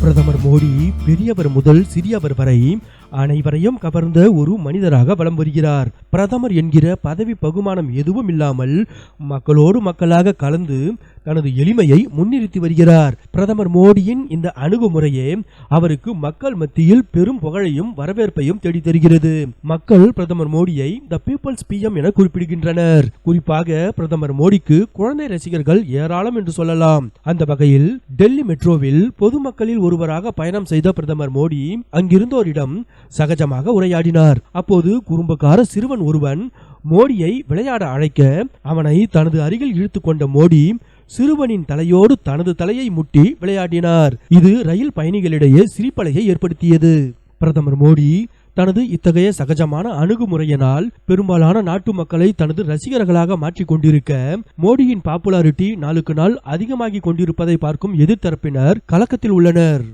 பிரதமர் மோடி பெரியவர் முதல் சிறியவர் வரை அனைவரையும் கவர்ந்த ஒரு மனிதராக வலம் வருகிறார் பிரதமர் என்கிற பதவி பகுமானம் எதுவும் இல்லாமல் மக்களோடு மக்களாக கலந்து தனது எளிமையை முன்னிறுத்தி வருகிறார். பிரதமர் மோடியின் இந்த அணுகுமுறையே அவருக்கு மக்கள் மத்தியில் பெரும் புகழையும் வரவேற்பையும் தேடி தருகிறது மக்கள் பிரதமர் மோடியை த பீப்புள்ஸ் பிஎம் என குறிப்பிடுகின்றனர். குறிப்பாக பிரதமர் மோடிக்கு குழந்தை ரசிகர்கள் ஏராளம் என்று சொல்லலாம். அந்த வகையில் டெல்லி மெட்ரோவில் பொதுமக்களில் ஒருவராக பயணம் செய்த பிரதமர் மோடி அங்கிருந்தோரிடம் சகஜமாக உரையாடினார். அப்போது குறும்பக்கார சிறுவன் ஒருவன் மோடியை விளையாட அழைக்க அவனை தனது அருகில் இழுத்து கொண்ட மோடி சிறுவனின் தலையோடு தனது தலையை முட்டி விளையாடினார். இது ரயில் பயணிகளிடையே சிரிப்பலையை ஏற்படுத்தியது. பிரதமர் மோடி தனது இத்தகைய சகஜமான அணுகுமுறையினால் பெரும்பாலான நாட்டு மக்களை தனது ரசிகர்களாக மாற்றிக் கொண்டிருக்க மோடியின் பாப்புலாரிட்டி நாளுக்கு நாள் அதிகமாகிக் கொண்டிருப்பதை பார்க்கும் எதிர்த்தரப்பினர் கலக்கத்தில் உள்ளனர்.